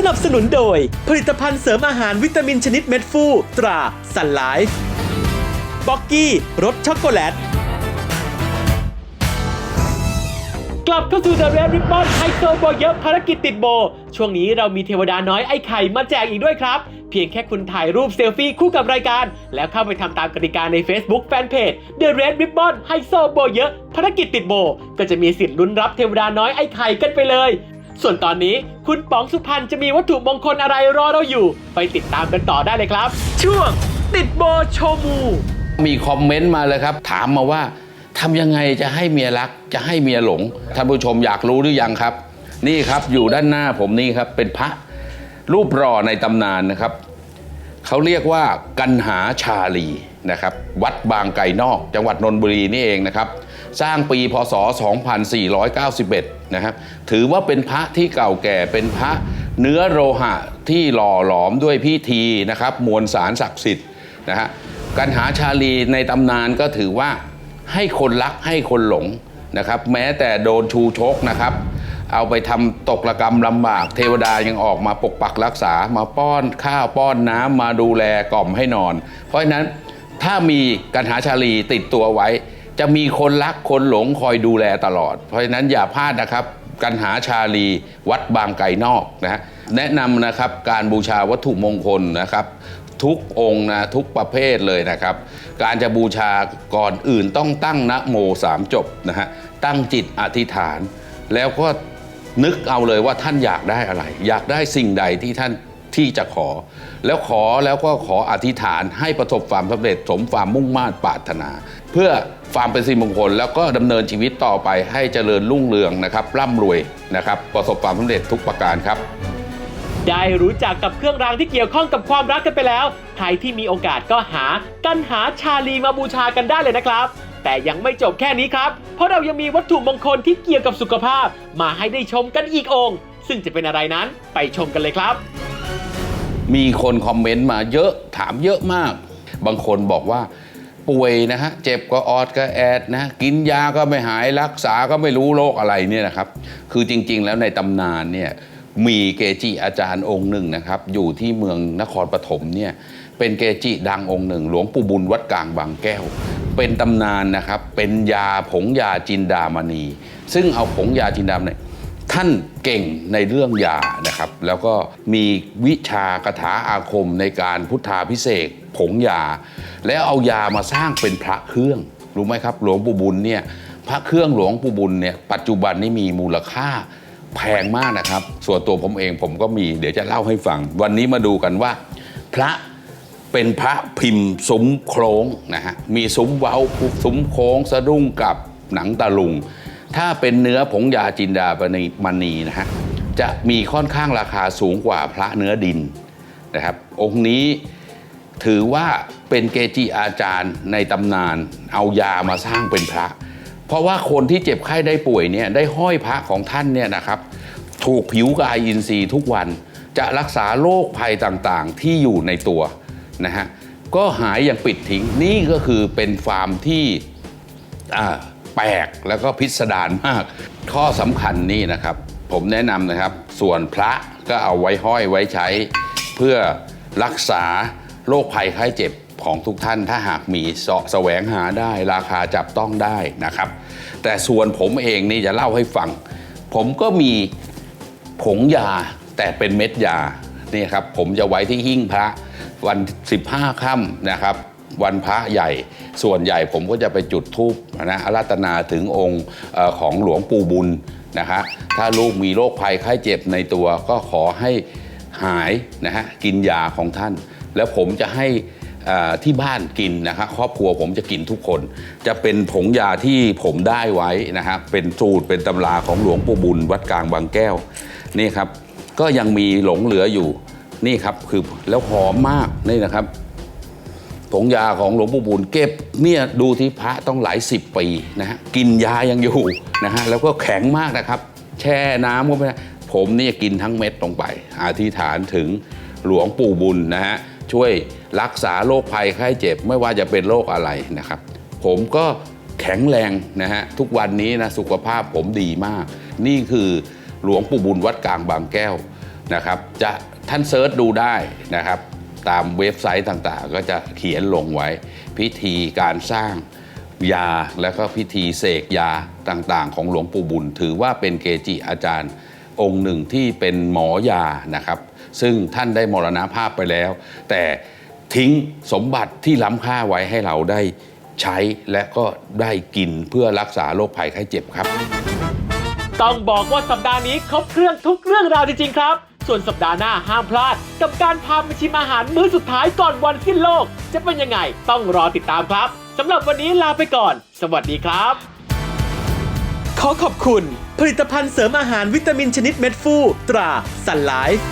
สนับสนุนโดย ผลิตภัณฑ์เสริมอาหารวิตามินชนิดเม็ดฟูตราสันไลฟ์บ็อกกี้รสช็อกโกแลต กลับเข้าสู่ The Red Ribbon ไฮโซโบเยอะภารกิจติดโบ ช่วงนี้เรามีเทวดาน้อยไอ้ไข่มาแจกอีกด้วยครับ เพียงแค่คุณถ่ายรูปเซลฟี่คู่กับรายการ แล้วเข้าไปทำตามกติกาใน Facebook Fanpage The Red Ribbon ไฮโซโบเยอะภารกิจติดโบ ก็จะมีสิทธิ์ลุ้นรับเทวดาน้อยไอ้ไข่กันไปเลย ส่วนตอนนี้คุณป๋องสุพรรณจะมีวัตถุมงคลอะไรรอเราอยู่ ไปติดตามกันต่อได้เลยครับ ช่วงติดโบโชมู มีคอมเมนต์มาเลยครับ ถามมาว่าทำยังไงจะให้เมียรัก จะให้เมียหลงท่านผู้ชมอยากรู้หรือยังครับ นี่ครับอยู่ด้านหน้าผมนี่ครับเป็นพระรูปหล่อในตำนานนะครับเขาเรียกว่ากันหาชาลี นะครับวัดบางไก่นอกจังหวัดนนทบุรีนี่เองนะครับ สร้างปีพศ 2491 นะครับถือว่าเป็นพระที่เก่าแก่เป็นพระเนื้อโลหะที่หล่อหลอมด้วยพิธีนะครับ มวลสารศักดิ์สิทธิ์นะฮะกันหาชาลีในตำนานก็ถือว่าให้คนรักให้คนหลงนะครับ แม้แต่โดนชูชกนะครับ เอาไปทำตกระกรรมลำบาก เทวดายังออกมาปกปักรักษามาป้อนข้าวป้อนน้ำมาดูแลกล่อมให้นอน เพราะฉะนั้น ถ้ามีกันหาชาลีติดตัวไว้ จะมีคนรักคนหลงคอยดูแลตลอด เพราะฉะนั้นอย่าพลาดนะครับกันหาชาลีวัดบางไก่นอกนะฮะแนะนำนะครับการบูชาวัตถุมงคลนะครับ ทุกองค์นะทุกประเภทเลยนะครับ การจะบูชาก่อนอื่นต้องตั้งนะโมสามจบนะฮะตั้งจิตอธิษฐาน แล้วก็นึกเอาเลยว่าท่านอยากได้อะไร อยากได้สิ่งใดที่ท่าน ที่จะขอ แล้วขอแล้วก็ขออธิษฐานให้ประสบความสำเร็จสมความมุ่งมา่ปรารถนา เพื่อความเป็นสิริมงคล แล้วก็ดำเนินชีวิตต่อไปให้เจริญรุ่งเรืองนะครับร่ำรวยนะครับประสบความสำเร็จทุกประการครับได้รู้จักกับเครื่องรางที่เกี่ยวข้องกับความรักกันไปแล้ว ใครที่มีโอกาสก็หากันหาชาลีมาบูชากันได้เลยนะครับ แต่ยังไม่จบแค่นี้ครับ เพราะเรายังมีวัตถุมงคลที่เกี่ยวกับสุขภาพ มาให้ได้ชมกันอีกองค์ ซึ่งจะเป็นอะไรนั้นไปชมกันเลยครับ มีคนคอมเมนต์มาเยอะถามเยอะมาก บางคนบอกว่าป่วยนะฮะ เจ็บก็ออดก็แอดนะ กินยาก็ไม่หายรักษาก็ไม่รู้โรคอะไรเนี่ยนะครับ คือจริง ๆ แล้วในตำนานเนี่ยมีเกจิอาจารย์องค์หนึ่งนะครับ อยู่ที่เมืองนครปฐมเนี่ยเป็นเกจิดังองค์หนึ่ง หลวงปู่บุญวัดกลางบางแก้ว เป็นตำนานนะครับ เป็นยาผงยาจินดามณี ซึ่งเอาผงยาจินดามณี ท่านเก่งในเรื่องยานะครับ แล้วก็มีวิชากถาอาคมในการพุทธาพิเศษผงยา แล้วเอายามาสร้างเป็นพระเครื่อง รู้ไหมครับ หลวงปู่บุญเนี่ยพระเครื่องหลวงปู่บุญเนี่ยปัจจุบันนี้มีมูลค่าแพงมากนะครับ ส่วนตัวผมเองผมก็มีเดี๋ยวจะเล่าให้ฟัง วันนี้มาดูกันว่า พระเป็นพระพิมพ์ซุ้มโครงนะฮะมีซุ้มเว้าซุ้มโค้งสะดุ้งกับหนังตะลุง ถ้าเป็นเนื้อผงยาจินดาปณีมณีนะฮะจะมีค่อนข้างราคาสูงกว่าพระเนื้อดินนะครับ องค์นี้ถือว่าเป็นเกจิอาจารย์ในตำนานเอายามาสร้างเป็นพระ เพราะว่าคนที่เจ็บไข้ได้ป่วยเนี่ยได้ห้อยพระของท่านเนี่ยนะครับถูกผิวกายอินทรีย์ทุกวันจะรักษาโรคภัยต่างๆที่อยู่ในตัวนะฮะก็หายอย่างปิดทิ้งนี่ก็คือเป็นฟาร์มที่อ่า แปลกแล้วก็พิสดารมาก ข้อสำคัญนี่นะครับ ผมแนะนำนะครับ ส่วนพระก็เอาไว้ห้อยไว้ใช้ เพื่อรักษาโรคภัยไข้เจ็บของทุกท่านถ้าหากมีเสาะแสวงหาได้ราคาจับต้องได้นะครับ แต่ส่วนผมเองนี่จะเล่าให้ฟัง ผมก็มีผงยาแต่เป็นเม็ดยานี่ครับผมจะไว้ที่หิ้งพระวัน 15ค่ำนะครับ วันพระใหญ่ ส่วนใหญ่ผมก็จะไปจุดธูปนะอาราธนาถึงองค์ของหลวงปู่บุญนะคะถ้าลูกมีโรคภัยไข้เจ็บในตัวก็ขอให้หายนะฮะกินยาของท่าน แล้วผมจะให้ที่บ้านกินนะครับครอบครัวผมจะกินทุกคน จะเป็นผงยาที่ผมได้ไว้นะครับเป็นสูตรเป็นตำราของหลวงปู่บุญวัดกลางบางแก้วนี่ครับ ก็ยังมีหลงเหลืออยู่นี่ครับคือแล้วหอมมากนี่นะครับ ผงยาของหลวงปู่บุญเก็บเนี่ยดูที่พระต้องหลายสิบปีนะฮะกินยายังอยู่นะฮะแล้วก็แข็งมากนะครับ แช่น้ำก็ไม่ได้ผมเนี่ยกินทั้งเม็ดลงไปอธิษฐานถึงหลวงปู่บุญนะฮะช่วยรักษาโรคภัยไข้เจ็บไม่ว่าจะเป็นโรคอะไรนะครับ ผมก็แข็งแรงนะฮะทุกวันนี้นะสุขภาพผมดีมาก นี่คือหลวงปู่บุญวัดกลางบางแก้วนะครับ จะท่านเซิร์ชดูได้นะครับ ตามเว็บไซต์ต่างๆ ก็จะเขียนลงไว้ พิธีการสร้างยาแล้วก็พิธีเสกยาต่างๆ ของหลวงปู่บุญ ถือว่าเป็นเกจิอาจารย์ องค์หนึ่งที่เป็นหมอยานะครับ ซึ่งท่านได้มรณภาพไปแล้ว แต่ทิ้งสมบัติที่ล้ำค่าไว้ให้เราได้ใช้และก็ได้กินเพื่อรักษาโรคภัยไข้เจ็บครับ ต้องบอกว่าสัปดาห์นี้ครบเครื่องทุกเรื่องราวจริงๆครับ ส่วนสัปดาห์หน้าห้ามพลาด กับการพาไปชิมอาหารมื้อสุดท้ายก่อนวันสิ้นโลก จะเป็นยังไงต้องรอติดตามครับสำหรับวันนี้ลาไปก่อน สวัสดีครับ ขอขอบคุณ ผลิตภัณฑ์เสริมอาหารวิตามินชนิดเม็ดฟูตราสันไลฟ์